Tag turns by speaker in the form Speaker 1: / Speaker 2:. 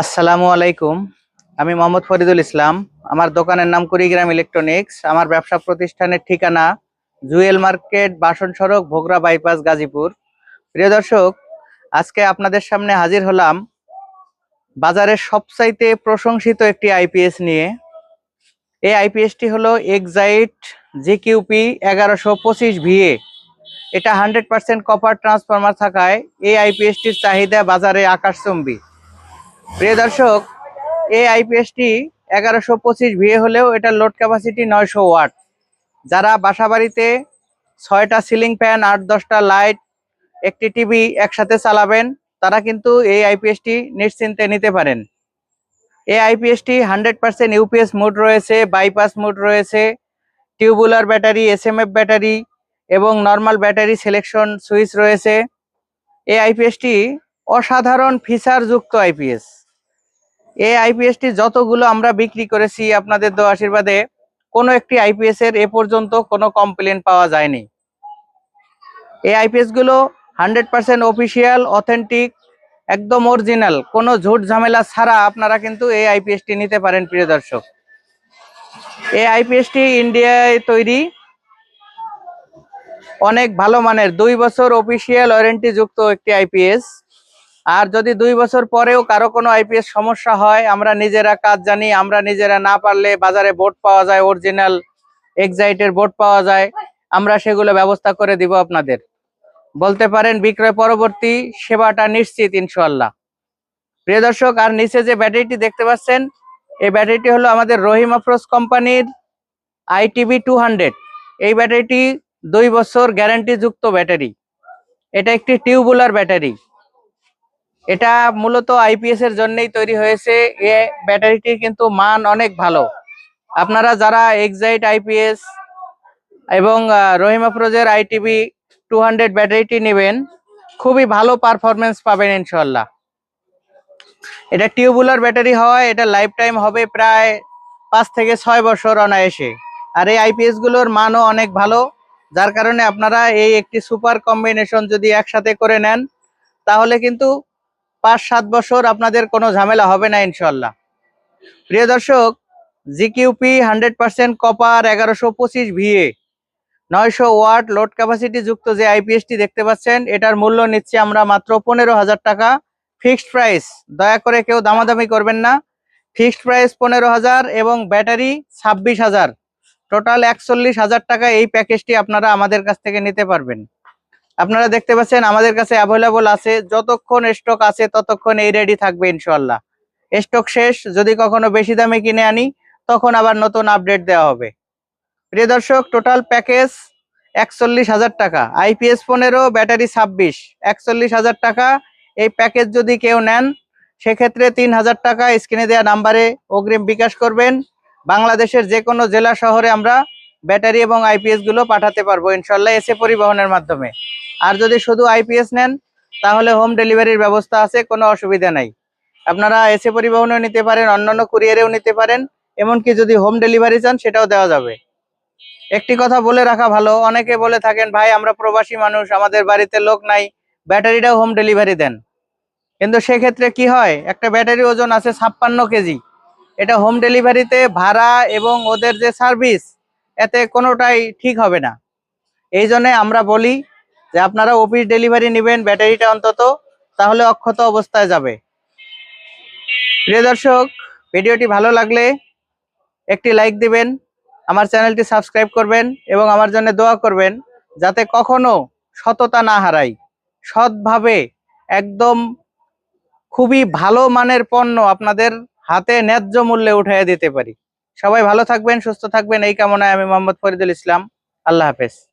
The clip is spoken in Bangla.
Speaker 1: আসসালামু আলাইকুম। আমি মোহাম্মদ ফরিদুল ইসলাম। আমার দোকানের নাম কুড়িগ্রাম ইলেকট্রনিক্স। আমার ব্যবসা প্রতিষ্ঠানের ঠিকানা জুয়েল মার্কেট, বাসন সড়ক, ভোগরা বাইপাস, গাজীপুর। প্রিয় দর্শক, আজকে আপনাদের সামনে হাজির হলাম বাজারের সবচাইতে প্রশংসিত একটি আইপিএস নিয়ে। এই আইপিএসটি হলো এক্সাইট জিকিউপি এগারোশো পঁচিশ ভিএ এটা হান্ড্রেড পার্সেন্ট কপার ট্রান্সফরমার থাকায় এই আইপিএসটির চাহিদা বাজারে আকাশচম্বী। প্রিয় দর্শক, এই আইপিএসটি এগারোশো পঁচিশ ভিএ হলেও এটার লোড ক্যাপাসিটি নয়শো ওয়াট যারা বাসাবাড়িতে ছয়টা সিলিং ফ্যান আট দশটা লাইট একটি টিভি একসাথে চালাবেন, তারা কিন্তু এই আইপিএসটি নিশ্চিন্তে নিতে পারেন। এই আইপিএসটি হান্ড্রেড পার্সেন্ট ইউপিএস মোড রয়েছে বাইপাস মোড রয়েছে টিউবুলার ব্যাটারি এসএমএফ ব্যাটারি এবং নর্মাল ব্যাটারি সিলেকশন সুইচ রয়েছে। এই আইপিএসটি অসাধারণ ফিচার যুক্ত আইপিএস এই আইপিএসটি যতগুলো আমরা বিক্রি করেছি আপনাদের দো আশীর্বাদে, কোনো একটি আইপিএস এর এ পর্যন্ত কোনো কমপ্লেন পাওয়া যায়নি। এই আইপিএসগুলো হান্ড্রেড পার্সেন্ট অফিসিয়াল, অথেন্টিক, একদম অরিজিনাল। কোনো ঝুট ঝামেলা ছাড়া আপনারা কিন্তু এই আইপিএসটি নিতে পারেন, প্রিয় দর্শক। এই আইপিএসটি ইন্ডিয়ায় তৈরি, অনেক ভালো মানের, দুই বছর অফিসিয়াল ওয়ারেন্টি যুক্ত একটি আইপিএস আর যদি দুই বছর পরেও কারও কোনো আইপিএস সমস্যা হয়, আমরা নিজেরা কাজ জানি, আমরা নিজেরা না পারলে বাজারে বোর্ড পাওয়া যায় অরিজিনাল এক্সাইটের বোর্ড পাওয়া যায়, আমরা সেগুলো ব্যবস্থা করে দিব আপনাদের। বলতে পারেন বিক্রয় পরবর্তী সেবাটা নিশ্চিত ইনশাল্লাহ প্রিয় দর্শক, আর নিচে যে ব্যাটারিটি দেখতে পাচ্ছেন, এই ব্যাটারিটি হলো আমাদের রহিম আফরোজ কোম্পানির আইটিভি টু এই ব্যাটারিটি দুই বছর গ্যারান্টি যুক্ত ব্যাটারি। এটা একটি টিউবুলার ব্যাটারি। এটা মূলত আইপিএস এর জন্যই তৈরি হয়েছে। এ ব্যাটারিটির কিন্তু মান অনেক ভালো। আপনারা যারা এক্সাইট আইপিএস এবং রহিম আফরোজের আইটিভি টু হান্ড্রেড ব্যাটারিটি নেবেন, খুবই ভালো পারফরমেন্স পাবেন ইনশাল্লাহ এটা টিউবুলার ব্যাটারি হওয়ায় এটা লাইফ টাইম হবে প্রায় পাঁচ থেকে ছয় বছর অনায়াসে। আর এই আইপিএসগুলোর মানও অনেক ভালো, যার কারণে আপনারা এই একটি সুপার কম্বিনেশন যদি একসাথে করে নেন, তাহলে কিন্তু পাঁচ, সাত বছর আপনাদের কোনো ঝামেলা হবে না ইনশাল্লাহ প্রিয় দর্শক, জিকিউপি হান্ড্রেড পার্সেন্ট কপার এগারোশো পঁচিশ ভিএ, নয়শো ওয়াট লোড ক্যাপাসিটি যুক্ত যে আইপিএসটি দেখতে পাচ্ছেন, এটার মূল্য নিচ্ছি আমরা মাত্র পনেরো হাজার টাকা। ফিক্সড প্রাইস, দয়া করে কেউ দামাদামি করবেন না। ফিক্সড প্রাইস পনেরো হাজার এবং ব্যাটারি ছাব্বিশ হাজার। টোটাল একচল্লিশ হাজার টাকা এই প্যাকেজটি আপনারা আমাদের কাছ থেকে নিতে পারবেন। আপনারা দেখতে পাচ্ছেন আমাদের কাছে অ্যাভেলেবল আছে, যতক্ষণ স্টক আছে ততক্ষণ এই রেডি থাকবে ইনশাল্লাহ স্টক শেষ, যদি কখনো বেশি দামে কিনে আনি, তখন আবার নতুন আপডেট দেওয়া হবে। প্রিয় দর্শক টোটাল প্যাকেজ একচল্লিশ হাজার টাকা আইপিএস পনেরো ব্যাটারি ছাব্বিশ, একচল্লিশ হাজার টাকা। এই প্যাকেজ যদি কেউ নেন, সেক্ষেত্রে তিন হাজার টাকা স্ক্রিনে দেওয়া নাম্বারে অগ্রিম বিকাশ করবেন। বাংলাদেশের যে কোনো জেলা শহরে আমরা ব্যাটারি এবং আইপিএসগুলো পাঠাতে পারব, ইনশাল্লাহ এসে পরিবহনের মাধ্যমে। আর যদি শুধু আইপিএস নেন, তাহলে হোম ডেলিভারির ব্যবস্থা আছে, কোনো অসুবিধা নাই। আপনারা এসে পরিবহনেও নিতে পারেন, অন্যান্য কুরিয়ারেও নিতে পারেন, এমনকি যদি হোম ডেলিভারি চান, সেটাও দেওয়া যাবে। একটি কথা বলে রাখা ভালো, অনেকে বলে থাকেন, ভাই, আমরা প্রবাসী মানুষ, আমাদের বাড়িতে লোক নাই, ব্যাটারিটাও হোম ডেলিভারি দেন। কিন্তু সেক্ষেত্রে কি হয়, একটা ব্যাটারি ওজন আছে ছাপ্পান্ন কেজি। এটা হোম ডেলিভারিতে ভাড়া এবং ওদের যে সার্ভিস এতে কোনোটাই ঠিক হবে না। এই জন্যে আমরা বলি যে আপনারা অফিস ডেলিভারি নেবেন ব্যাটারিটা অন্তত, তাহলে অক্ষত অবস্থায় যাবে। প্রিয় দর্শক, ভিডিওটি ভালো লাগলে একটি লাইক দিবেন, আমার চ্যানেলটি সাবস্ক্রাইব করবেন এবং আমার জন্য দোয়া করবেন যাতে কখনো সততা না হারাই। সৎভাবে একদম খুবই ভালো মানের পণ্য আপনাদের হাতে ন্যায্য মূল্যে উঠাইয়া দিতে পারি। সবাই ভালো থাকবেন সুস্থ থাকবেন। এই কামনায় আমি মোহাম্মদ ফরিদুল ইসলাম। আল্লাহ হাফেজ।